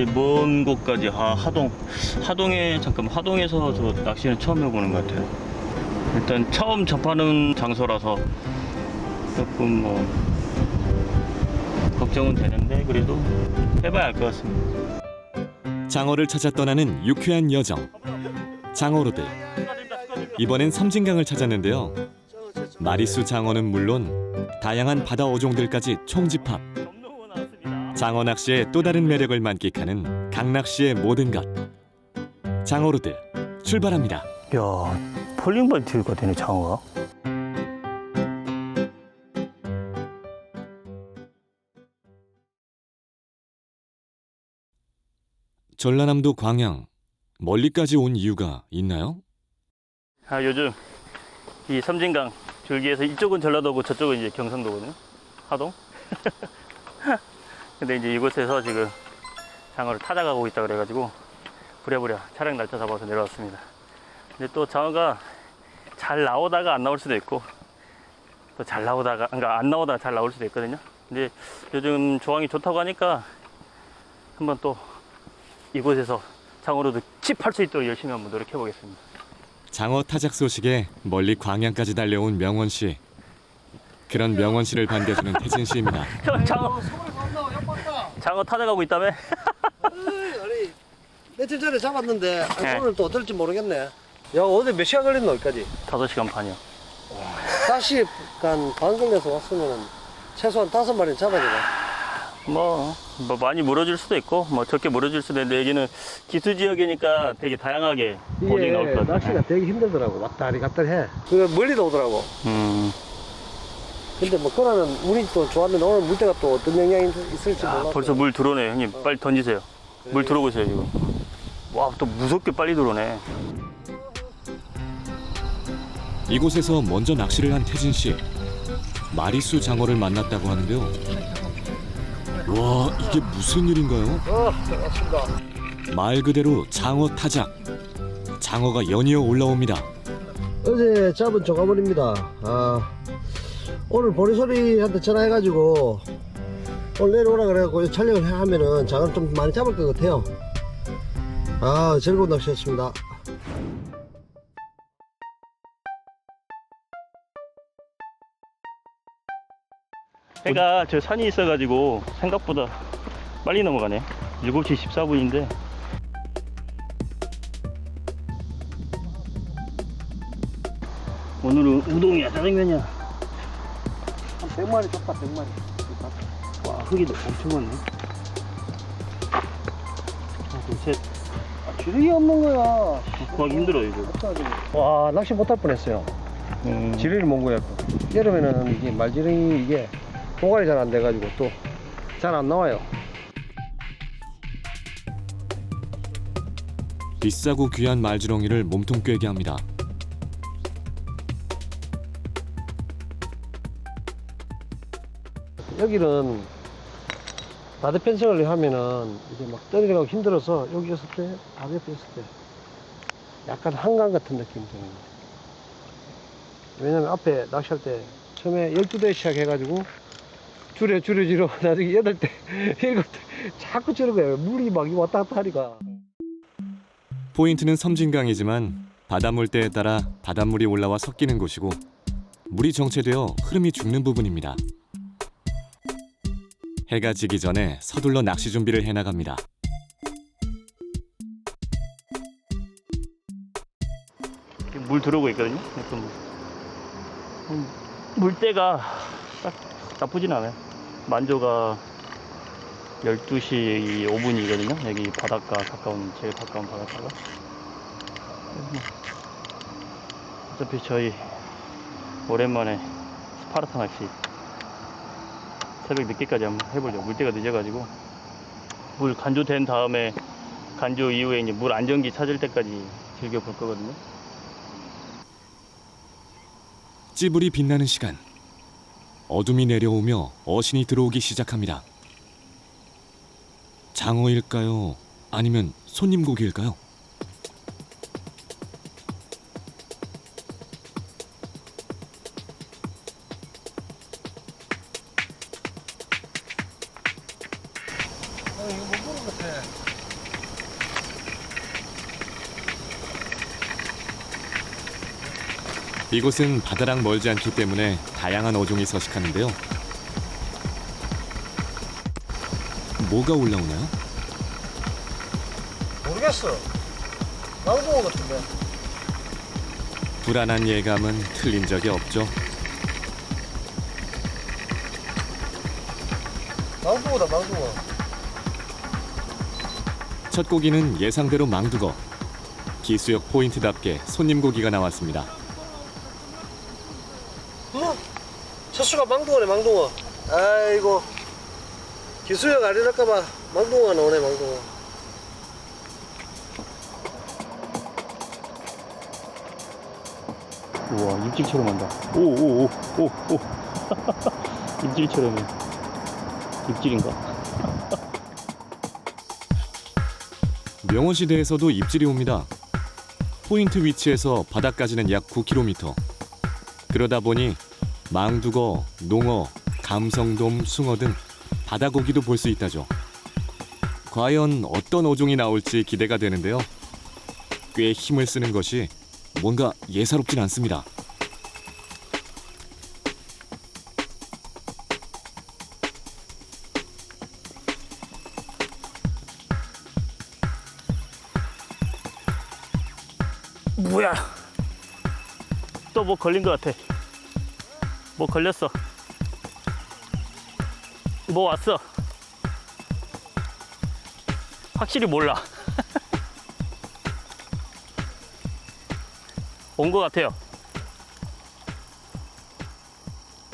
이제 먼 곳까지 아, 하동 하동에 잠깐 하동에서 저 낚시는 처음 해보는 것 같아요. 일단 처음 접하는 장소라서 조금 뭐 걱정은 되는데 그래도 해봐야 알 것 같습니다. 장어를 찾아 떠나는 유쾌한 여정. 장어로들 이번엔 섬진강을 찾았는데요. 마리수 장어는 물론 다양한 바다 어종들까지 총집합. 장어 낚시의 또 다른 매력을 만끽하는 강낚시의 모든 것. 장어로들 출발합니다. 야 폴링발 튀가 되네 장어가. 전라남도 광양 멀리까지 온 이유가 있나요? 아 요즘 이 섬진강 줄기에서 이쪽은 전라도고 저쪽은 이제 경상도거든요. 하동. 근데 이제 이곳에서 지금 장어를 찾아가고 있다 그래가지고 부랴부랴 차량 날짜 잡아서 내려왔습니다. 근데 또 장어가 잘 나오다가 안 나올 수도 있고 또 잘 나오다가 그러니까 안 나오다가 잘 나올 수도 있거든요. 근데 요즘 조항이 좋다고 하니까 한번 또 이곳에서 장어로도 칩할 수 있도록 열심히 한번 노력해 보겠습니다. 장어 타작 소식에 멀리 광양까지 달려온 명원 씨. 그런 명원 씨를 반겨주는 태진 씨입니다. 형 장어 장어 타져가고 있다며? 아니 며칠 전에 잡았는데 아니, 네. 오늘 또 어떨지 모르겠네. 야 어제 몇 시간 걸렸노 여기까지? 5시간 반이요. 다시 한 반걸려서 왔으면 최소한 다섯 마리는 잡아야 되나? 뭐, 뭐 많이 물어줄 수도 있고 뭐 적게 물어줄 수도 있는데 여기는 기수 지역이니까 되게 다양하게 보딩 나올 것 같아요. 낚시가 되게 힘들더라고 왔다리 갔다리 해. 그 멀리도 오더라고. 음, 근데 뭐 그러면 운이 또 좋았는데 오늘 물때가 또 어떤 영향이 있을지 아, 몰라. 벌써 물 들어오네 형님 빨리 던지세요. 물 들어오고 있어요 지금. 와 또 무섭게 빨리 들어오네. 이곳에서 먼저 낚시를 한 태진 씨. 마리수 장어를 만났다고 하는데요. 와, 이게 무슨 일인가요? 어, 맞습니다. 말 그대로 장어 타작. 장어가 연이어 올라옵니다. 어제 잡은 조가물입니다. 아, 오늘 보리소리한테 전화해가지고 오늘 내려오라 그래갖고 촬영을 해 하면은 장어를 좀 많이 잡을 것 같아요. 아, 즐거운 낚시였습니다. 해가 저 산이 있어가지고 생각보다 빨리 넘어가네. 7시 14분인데. 오늘은 우동이야 짜장면이야. 한 100마리 잡다, 100마리. 와 흙이 엄청 많네. 하나 둘셋 지름이 없는 거야. 구하기 힘들어 이거. 와, 낚시 못할 뻔했어요. 음, 지렁이를 몬 거야. 여름에는 이게 말지렁이 이게 보관이 잘 안 돼가지고 또 잘 안 나와요. 비싸고 귀한 말지렁이를 몸통 꿰게 합니다. 여기는 바다 펜싱을 하면은 이제 막 떠내려가고 힘들어서 여기 있을 때, 바다 옆에 있을 때 약간 한강 같은 느낌이 드는 거예요. 왜냐면 앞에 낚시할 때 처음에 12대 시작해가지고 줄여 줄여 줄여 나중에 8대, 7대 자꾸 줄는 거예요. 물이 막 왔다 갔다 하니까. 포인트는 섬진강이지만 바닷물 때에 따라 바닷물이 올라와 섞이는 곳이고 물이 정체되어 흐름이 죽는 부분입니다. 해가 지기 전에 서둘러 낚시 준비를 해나갑니다. 물 들어오고 있거든요. 약간 음, 물때가 딱 나쁘진 않아요. 만조가 12시 5분이거든요. 여기 바닷가 가까운 제일 가까운 바닷가가. 어차피 저희 오랜만에 스파르타 낚시 새벽 늦게까지 한번 해보려고 물때가 늦어가지고 물 간조된 다음에 간조 이후에 이제 물 안정기 찾을 때까지 즐겨 볼 거거든요. 찌불이 빛나는 시간. 어둠이 내려오며 어신이 들어오기 시작합니다. 장어일까요? 아니면 손님 고기일까요? 이곳은 바다랑 멀지 않기 때문에 다양한 어종이 서식하는데요. 뭐가 올라오나요? 모르겠어. 망둥어 같은데. 불안한 예감은 틀린 적이 없죠. 망둥어다, 망둥어. 첫 고기는 예상대로 망두거. 기수역 포인트답게 손님 고기가 나왔습니다. 첫 수가 망둥어네, 망둥어. 아이고. 기수역 아니랄까봐 망둥어가 나오네, 망둥어. 우와 입질처럼 한다 오오 오 오 오 입질처럼해 입질인가? 명원시대에서도 입질이 옵니다. 포인트 위치에서 바다까지는 약 9km. 그러다 보니 망두거, 농어, 감성돔, 숭어 등 바다고기도 볼 수 있다죠. 과연 어떤 어종이 나올지 기대가 되는데요. 꽤 힘을 쓰는 것이 뭔가 예사롭진 않습니다. 뭐야 또 뭐 걸린 것 같아 뭐 걸렸어? 뭐 왔어? 확실히 몰라. 온 것 같아요.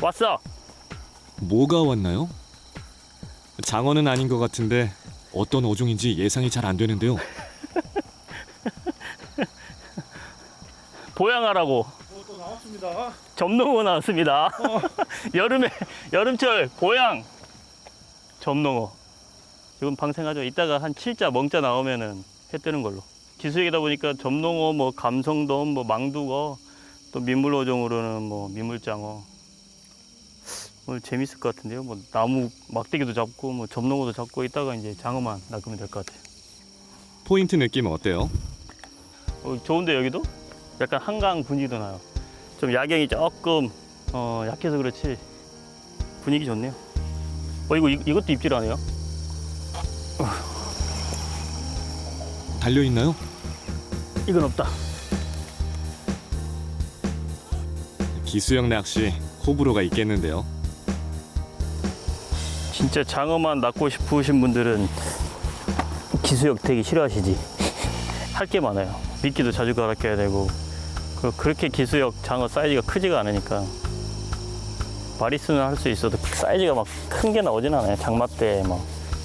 왔어. 뭐가 왔나요? 장어는 아닌 것 같은데 어떤 어종인지 예상이 잘 안 되는데요. 보양하라고. 또 나왔습니다. 점농어 나왔습니다. 여름에 여름철 보양 점농어. 지금 방생하죠. 이따가 한 7자 멍자 나오면은 해 뜨는 걸로. 기수역이다 보니까 점농어, 뭐 감성돔, 뭐 망두거, 또 민물어종으로는 뭐 민물장어. 오늘 재밌을 것 같은데요. 뭐 나무 막대기도 잡고 뭐 점농어도 잡고 이따가 이제 장어만 낚으면 될 것 같아요. 포인트 느낌 어때요? 어, 좋은데 여기도? 약간 한강 분위기도 나요. 좀 야경이 조금 어, 약해서 그렇지 분위기 좋네요. 어 이거 이, 이것도 입질하네요. 달려 있나요? 이건 없다. 기수역 낚시 호불호가 있겠는데요. 진짜 장어만 낳고 싶으신 분들은 기수역 되기 싫어하시지. 할 게 많아요. 미끼도 자주 갈아껴야 되고 그- 그렇게 기수역 장어 사이즈가 크지가 않으니까 마리수는 할 수 있어도 사이즈가 막 큰 게 나오진 않아요. 장마 때 막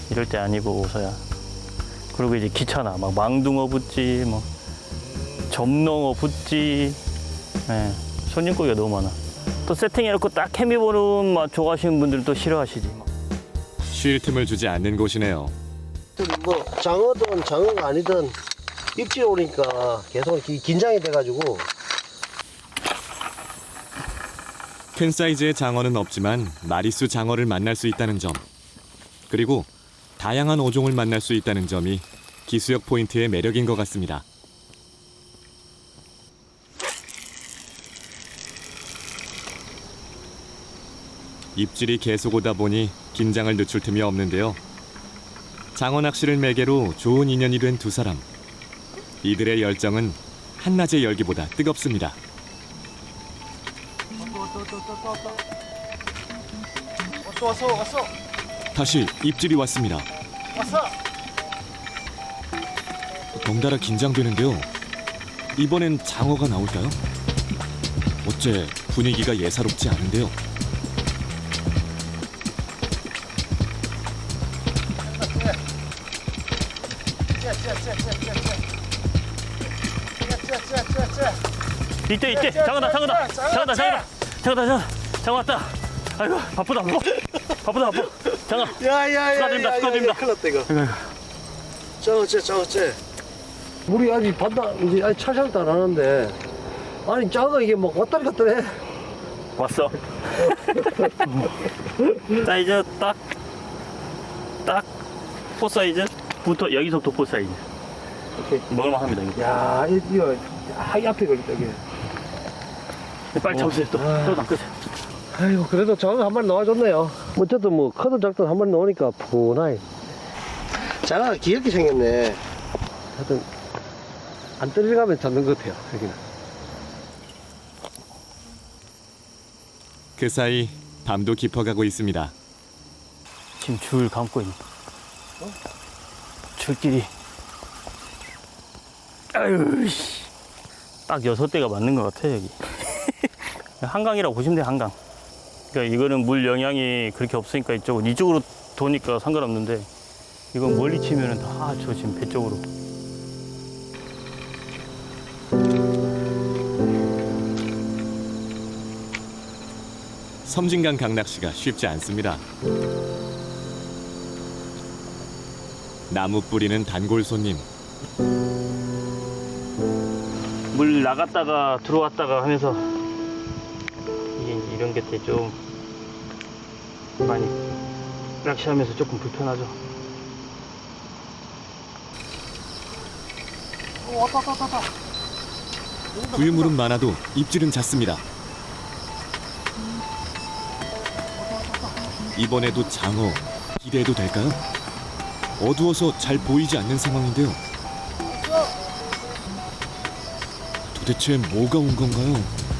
이럴 때 아니고서야. 그리고 이제 귀찮아. 막 망둥어 붙지, 뭐 점농어 붙지. 예, 손님 고기가 너무 많아. 또 세팅해놓고 딱 케미 보는 맛 좋아하시는 분들은 또 싫어하시지. 막. 쉴 틈을 주지 않는 곳이네요. 뭐, 장어든 장어가 아니든 입질 오니까 계속 기- 긴장이 돼가지고 큰 사이즈의 장어는 없지만 마리수 장어를 만날 수 있다는 점. 그리고 다양한 어종을 만날 수 있다는 점이 기수역 포인트의 매력인 것 같습니다. 입질이 계속 오다 보니 긴장을 늦출 틈이 없는데요. 장어 낚시를 매개로 좋은 인연이 된 두 사람. 이들의 열정은 한낮의 열기보다 뜨겁습니다. 왔어 왔어 왔어 다시 입질이 왔습니다. 왔어 덩달아 긴장되는데요. 이번엔 장어가 나올까요? 어째 분위기가 예사롭지 않은데요. 이때 이때 장어다 장어다 장어다 장어다 장어다 장어 장어 왔다. 아이고 바쁘다. 바빠 바쁘다 바빠 장어 야야야 축하드립니다, 축하드립니다. 큰일 났다 이거. 장어째 장어째 물이 아직 반다 이제 아직 차샤도 안 하는데. 아니 장어 이게 막 왔다리 갔다리 해. 왔어. 사이즈 딱딱포 사이즈부터 여기서부터 포 사이즈. 오케이. 먹을만 합니다 이거. 야 이- 이거 하이 앞에 걸렸다 이게 빨리 잡으세요 또. 아. 또 낚으세요. 아이고 그래도 장어 한 마리 나와줬네요 어쨌든 뭐 커든 작든 한 마리 나오니까 푸나이 장어가 귀엽게 생겼네 하여튼 안 떨어가면 잡는 것 같아요 여기는 그 사이 밤도 깊어가고 있습니다. 지금 줄 감고 있네. 줄길이. 아유, 씨. 딱 여섯 대가 맞는 것 같아, 여기. 한강이라고 보시면 돼요, 한강. 그러니까 이거는 물 영향이 그렇게 없으니까 이쪽은 이쪽으로 도니까 상관없는데 이건 멀리 치면은 다 저 지금 배 쪽으로. 섬진강 강낚시가 쉽지 않습니다. 나무 뿌리는 단골 손님. 물 나갔다가 들어왔다가 하면서 이런 게 좀 많이 낚시하면서 조금 불편하죠. 부유물은 많아도 입질은 잦습니다. 이번에도 장어 기대해도 될까요? 어두워서 잘 보이지 않는 상황인데요. 도대체 뭐가 온 건가요?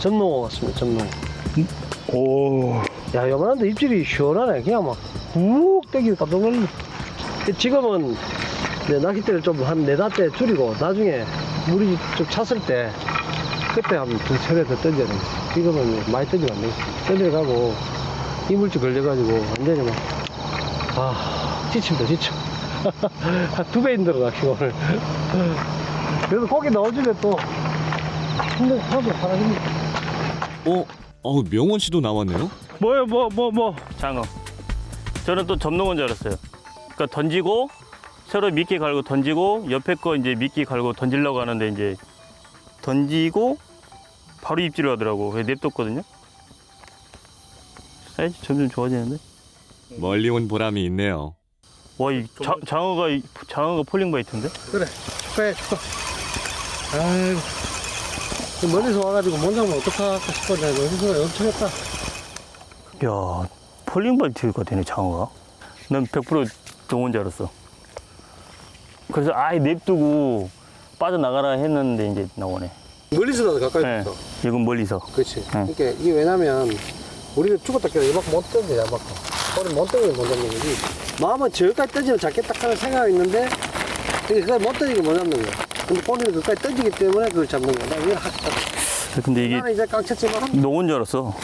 점농어 같습니다 점농어. 오. 야 요만한데 입질이 시원하네 그냥 막훅 땡기고 깜짝 놀랐네 지금은 내 낚싯대를 좀 한 네다섯 대 줄이고 나중에 물이 좀 찼을 때 그때 한 두 세 배 더 던져야 돼 지금은 많이 던지면 안 되겠어 던져가고 이물질 걸려가지고 완전히 막 아 지칩니다 지쳐 한 두배 힘들어 낚시 오늘. 그래도 고기 넣어주면 또 힘든 하도 사라집니다 어? 어 명원 씨도 나왔네요. 뭐요, 뭐, 뭐, 뭐. 장어. 저는 또 접는 건 줄 알았어요. 그러니까 던지고, 새로 미끼 갈고 던지고, 옆에 거 이제 미끼 갈고 던지려고 하는데 이제 던지고, 바로 입질을 하더라고. 그래서 냅뒀거든요. 사이즈 점점 좋아지는데? 멀리 온 보람이 있네요. 와, 이 자, 장어가, 이- 장어가 폴링 바이트인데? 그래 축하해 축하 아이고 그 멀리서 와가지고 못 잡으면 어떡할까 싶었는데 여기서 엄청 했다 야, 폴링바이트가 되네, 장어가. 난 100% 동원 줄 알았어. 그래서 아예 냅두고 빠져나가라 했는데 이제 나오네. 멀리서라도 가까이 네. 붙어 이건 멀리서. 그렇지 응. 그러니까 이게 왜냐면 우리는 죽었다 깨도 이만큼 못 던져 이만큼 우리 못 던지면 못 잡는 거지 마음은 저기까지 던지면 잡겠다 하는 생각이 있는데 근데 그걸 못 던지면 못 잡는 거야 근데 본인은 그까지 던지기 때문에 그걸 잡는 거야 나 이걸 하 근데 이게 나는 이제 깡쳤지만 농어인 줄 알았어.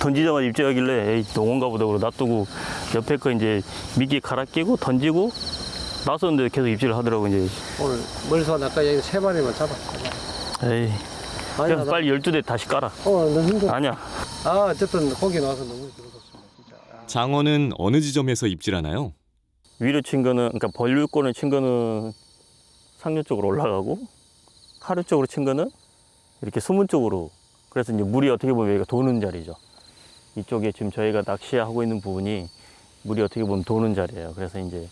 던지자마자 입질하길래 에이 농어인가 보다 그러고 놔두고 옆에 거 이제 미끼 갈아 끼고 던지고 나섰는데 계속 입질을 하더라고 이제. 오늘 멀리서 아까 여기 세 마리만 잡아 에이. 아니 그냥 빨리 12대 다시 깔아. 어 너무 힘들어 아니야. 아 어쨌든 거기 나와서 너무 즐거웠습니다 진짜 아. 장어는 어느 지점에서 입질하나요? 위로 친 거는 그러니까 벌류권을 친 거는 상류 쪽으로 올라가고 하류 쪽으로 친 거는 이렇게 수문 쪽으로 그래서 이제 물이 어떻게 보면 여기가 도는 자리죠. 이쪽에 지금 저희가 낚시하고 있는 부분이 물이 어떻게 보면 도는 자리예요. 그래서 이제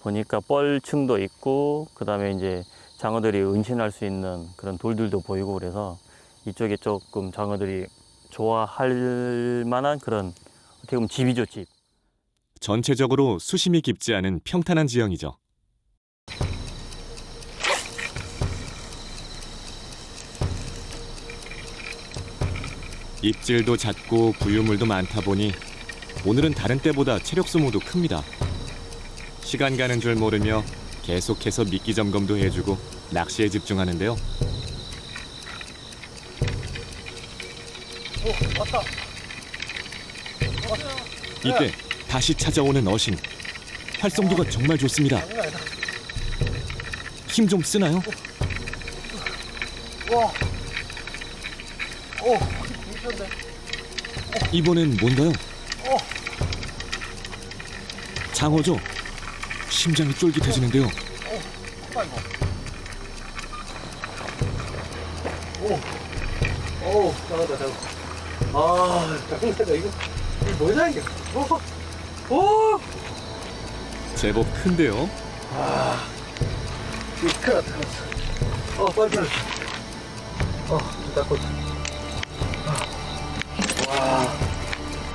보니까 뻘층도 있고 그 다음에 이제 장어들이 은신할 수 있는 그런 돌들도 보이고 그래서 이쪽에 조금 장어들이 좋아할 만한 그런 어떻게 보면 집이죠 집. 전체적으로 수심이 깊지 않은 평탄한 지형이죠. 입질도 잦고 부유물도 많다 보니 오늘은 다른 때보다 체력 소모도 큽니다. 시간 가는 줄 모르며 계속해서 미끼 점검도 해주고 낚시에 집중하는데요. 이때 다시 찾아오는 어신. 활성도가 정말 좋습니다. 힘 좀 쓰나요? 와 이번엔 뭔가요? 장어죠? 심장이 쫄깃해지는데요. 오, 작았다, 작았다. 아, 작은다, 이거. 이거 뭐냐, 이게. 오, 오! 제법 큰데요. 이거 큰일 났다, 큰일. 어, 빨리, 빨리. 어, 닦고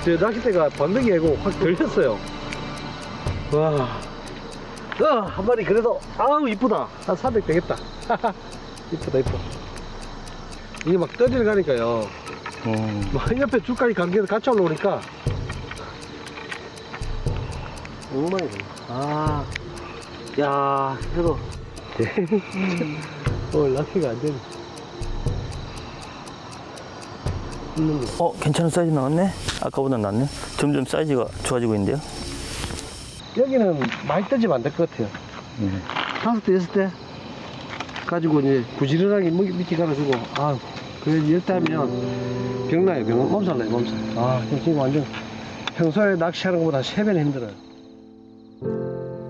제 낚싯대가 반백이 아니고 확 들렸어요. 와. 어, 한 마리 그래도, 아우, 이쁘다. 한 400 되겠다. 이쁘다, 이뻐. 이게 막 떠지러 가니까요. 음. 막 옆에 줄까지 감겨서 같이 올라오니까. 엉망이 네. 아. 야, 그래도. 어, 낚시가 안 되네. 있는 거. 어, 괜찮은 사이즈 나왔네? 아까보다 낫네? 점점 사이즈가 좋아지고 있는데요? 여기는 많이 떠지면 안 될 것 같아요. 다섯 대, 여섯 대 가지고 이제 부지런하게 먹이 밑에 갈아주고, 아, 그래, 때 하면 병나요, 병, 몸살 나요, 몸살. 아, 지금 완전 평소에 낚시하는 것보다 세 배는 힘들어요.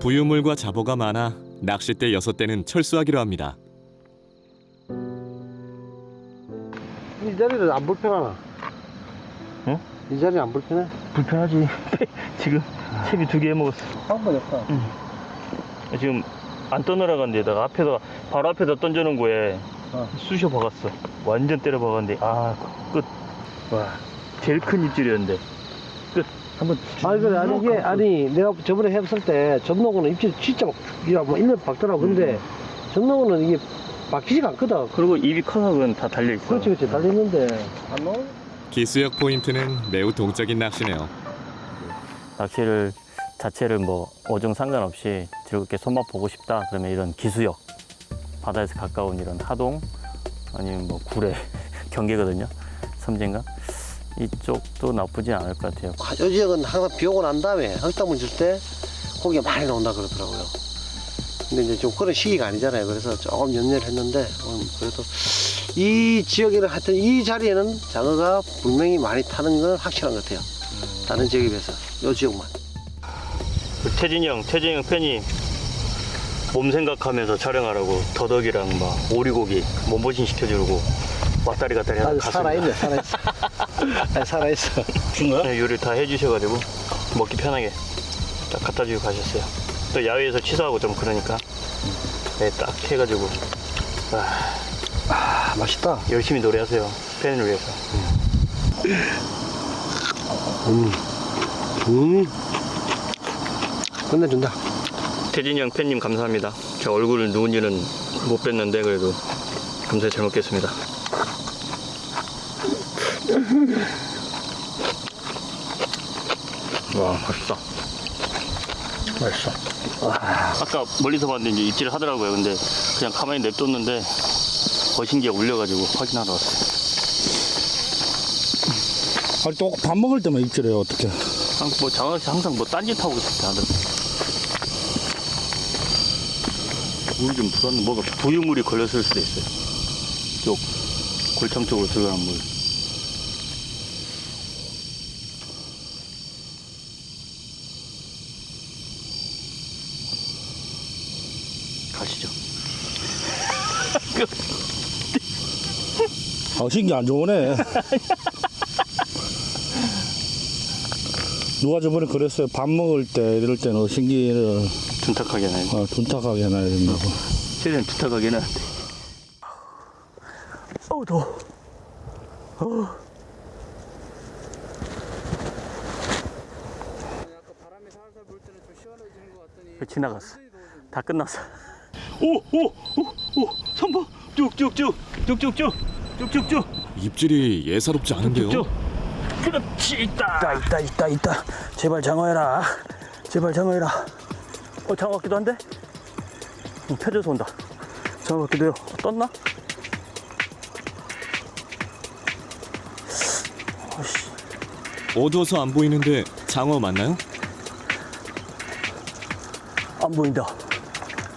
부유물과 잡어가 많아 낚싯대 여섯 대는 철수하기로 합니다. 이 자리는 안 불편하나? 응? 이 자리 안 불편해? 불편하지. 지금 채비 두 개 먹었어. 방법이 없다. 지금 안 떠내려간 데다가 앞에다, 바로 앞에다 던져놓은 거에 어. 쑤셔 박았어. 완전 때려 박았는데, 아, 끝. 와, 제일 큰 입질이었는데. 끝. 한번 아니, 그래, 아니, 이게, 아니, 내가 저번에 해봤을 때, 전농어는 입질 진짜 막, 야, 뭐, 1년 박더라고. 근데, 전농어는 이게 박히지가 않거든. 그리고 입이 커서 그건 다 달려있어. 그렇지, 그렇지. 달렸는데, 안 나오 기수역 포인트는 매우 동적인 낚시네요. 낚시를 자체를 뭐 어종 상관없이 즐겁게 손맛 보고 싶다 그러면 이런 기수역 바다에서 가까운 이런 하동 아니면 뭐 구례 경계거든요 섬진강 이쪽도 나쁘지 않을 것 같아요 요 지역은 항상 비 오고 난 다음에 흙탕물 줄 때 고기가 많이 나온다 그러더라고요. 근데 이제 좀 그런 시기가 아니잖아요. 그래서 조금 연연을 했는데, 음, 그래도 이 지역에는 하여튼 이 자리에는 장어가 분명히 많이 타는 건 확실한 것 같아요. 다른 지역에 비해서. 요 지역만. 그 태진이 형 태진이 형 팬이 몸 생각하면서 촬영하라고 더덕이랑 막 오리고기 몸보신 시켜주고 왔다리 갔다리 하고 갔습니다 살아있네, 살아있어. 아니, 살아있어. 네, 요리를 다 해주셔가지고 먹기 편하게 딱 갖다 주고 가셨어요. 또 야외에서 취소하고 좀 그러니까 네, 딱 해가지고 아, 아, 맛있다. 열심히 노래하세요. 팬을 위해서. 음. 음. 끝내준다. 태진이 형 팬님 감사합니다. 제 얼굴을 누군지는 못 뵀는데 그래도 감사히 잘 먹겠습니다. 와 맛있다. 맛있어. 아까 멀리서 봤는데 이제 입질을 하더라고요. 근데 그냥 가만히 냅뒀는데 거신기가 울려가지고 확인하러 왔어요. 아니 또 밥 먹을 때만 입질해요 어떻게 항- 뭐 장원 씨 항상 뭐 딴짓하고 있을 때 하던데. 물이 좀 불었는 뭐가 부유물이 걸렸을 수도 있어요. 쪽 골참 쪽으로 들어가는 물. 신기 안 좋으네 누가 저번에 그랬어요 밥 먹을 때 이럴 때는 신기를 둔탁하게 나요. 어, 둔탁하게 해놔야 된다고 최대한 둔탁하게 해놨는데. 어우, 더워. 어우. 지나갔어. 다 끝났어. 오, 오, 오, 오, 선보 쭉쭉쭉, 쭉쭉쭉, 쭉쭉쭉, 입질이 예사롭지 않은데요. 쭉. 그렇지, 있다. 있다, 있다, 있다, 있다. 제발 장어해라. 제발 장어해라. 어, 장어 같기도 한데? 어, 펴져서 온다. 장어 같기도 해요. 어, 떴나? 어씨, 어두워서 안 보이는데 장어 맞나요? 안 보인다.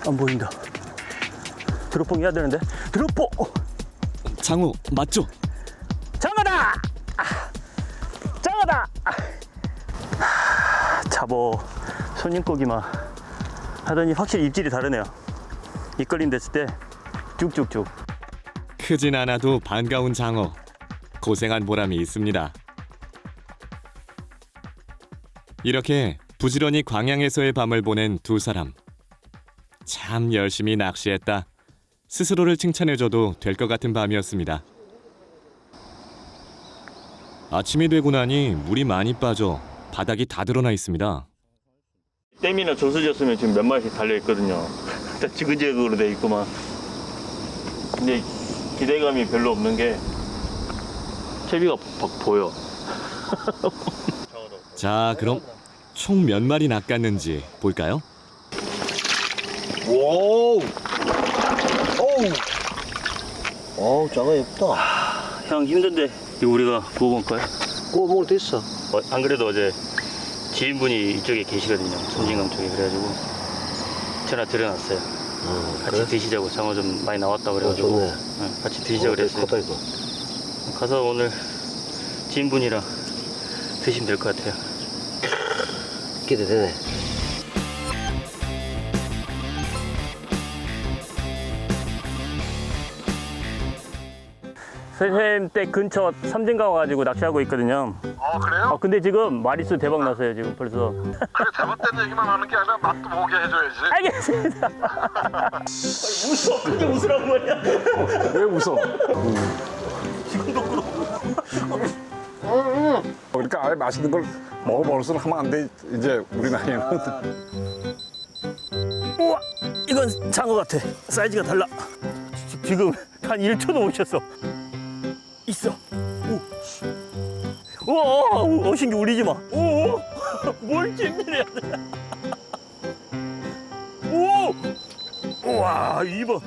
안 보인다. 드롭봉 해야 되는데. 드롭봉! 어, 장어 맞죠? 장어다! 아, 장어다! 아, 잡어 손님 고기만 하더니 확실히 입질이 다르네요. 입걸림 됐을 때 쭉쭉쭉. 크진 않아도 반가운 장어. 고생한 보람이 있습니다. 이렇게 부지런히 광양에서의 밤을 보낸 두 사람. 참 열심히 낚시했다. 스스로를 칭찬해줘도 될 것 같은 밤이었습니다. 아침이 되고 나니 물이 많이 빠져 바닥이 다 드러나 있습니다. 댐이나 저수지였으면 지금 몇 마리씩 달려 있거든요. 다 지그재그로 돼 있구만. 근데 기대감이 별로 없는 게 채비가 막 보여. 자, 그럼 총 몇 마리 낚았는지 볼까요? 오! 어우, 작아 예쁘다. 형 힘든데 이거 우리가 구워 먹을까요? 구워 먹을 때 있어. 어, 안 그래도 어제 지인분이 이쪽에 계시거든요. 섬진강 쪽에 그래가지고 전화 드려놨어요. 어, 같이 드시자고 장어 좀 많이 나왔다 그래가지고 좋네. 네, 같이 드시자 고 그랬어요. 다 이거. 가서 오늘 지인분이랑 드시면 될 것 같아요. 기대되네. 선생님 댁 근처 삼진강 와가지고 낚시하고 있거든요. 어 그래요? 아 근데 지금 마리수 대박 났어요 지금 벌써. 그래 잘못된 얘기만 하는 게 아니라 맛도 보게 해줘야지 알겠습니다. 웃어. 그게 웃으란 말이야. 왜 웃어? 지금도 그러. 그러니까 아예 맛있는 걸 먹어볼수록 하면 안 돼. 이제 우리 나이는. 우와 이건 장어 같아. 사이즈가 달라. 지- 지금 한 1초도 못 쉬었어. 있어. 오. 우와 오, 어신기 울리지 마. 오. 뭘 찜질해야 돼. 오. 우와 이봐.